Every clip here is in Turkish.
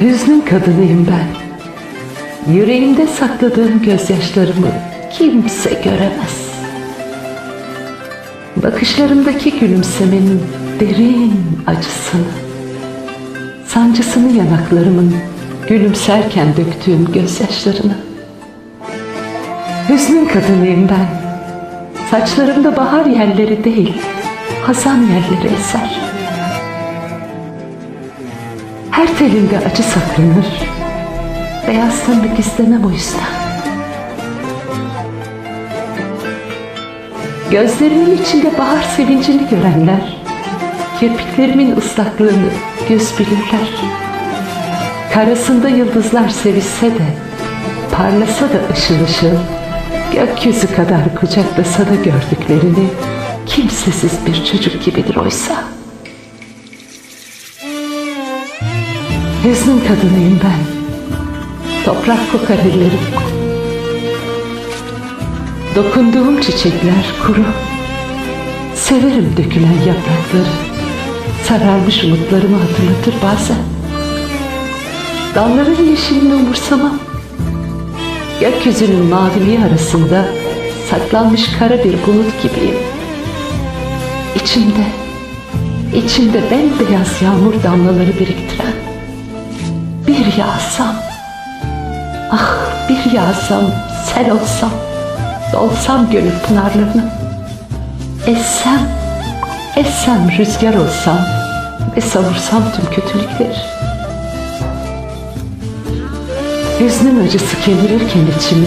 Hüznün kadınıyım ben. Yüreğimde sakladığım gözyaşlarımı kimse göremez. Bakışlarımdaki gülümsemenin derin acısını, sancısını yanaklarımın gülümserken döktüğüm gözyaşlarını. Hüznün kadınıyım ben. Saçlarımda bahar yerleri değil, hazan yerleri eser. Her telinde acı saklanır. Beyazlanmak istemem o yüzden. Gözlerimin içinde bahar sevincini görenler, kirpiklerimin ıslaklığını göz bilirler. Karasında yıldızlar sevişse de, parlasa da ışıl ışıl, gökyüzü kadar kucaklasa da gördüklerini, kimsesiz bir çocuk gibidir oysa. Hüznün kadınıyım ben. Toprak kokar ellerim. Dokunduğum çiçekler kuru. Severim dökülen yaprakları. Sararmış umutlarımı hatırlatır bazen. Dalların yeşilini umursamam. Gökyüzünün maviliği arasında saklanmış kara bir bulut gibiyim. İçimde, içimde bembeyaz yağmur damlaları biriktiren bir yağsam, ah bir yağsam, sel olsam, dolsam gönül pınarlarına, essem, essem rüzgar olsam ve savursam tüm kötülükleri. Hüznün acısı kemirirken içimi,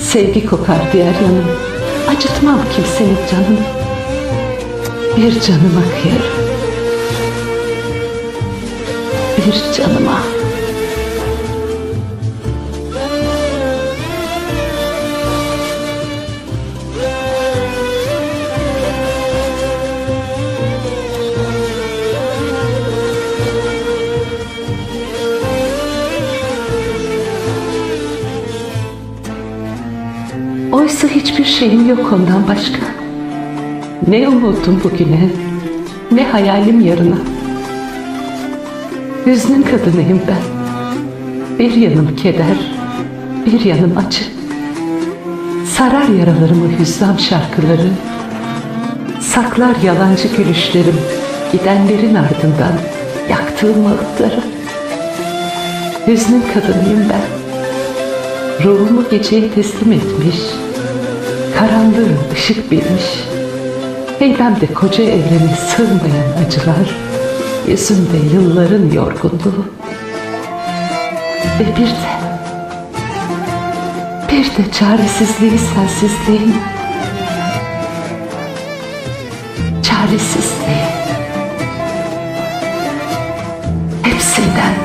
sevgi kokar diğer yanım, acıtmam kimsenin canını, bir canıma kıyarım. Bir canıma. Oysa hiçbir şeyim yok ondan başka. Ne umudum bugüne, ne hayalim yarına. Hüznün kadınıyım ben. Bir yanım keder, bir yanım acı. Sarar yaralarımı hüzzam şarkıları. Saklar yalancı gülüşlerim gidenlerin ardından yaktığım ağıtları. Hüznün kadınıyım ben. Ruhumu geceye teslim etmiş, karanlığı ışık bilmiş. Heybemde koca evrene sığmayan acılar, yüzümde yılların yorgunluğu. Ve bir de, bir de çaresizliği sensizliğin, çaresizliği hepsinden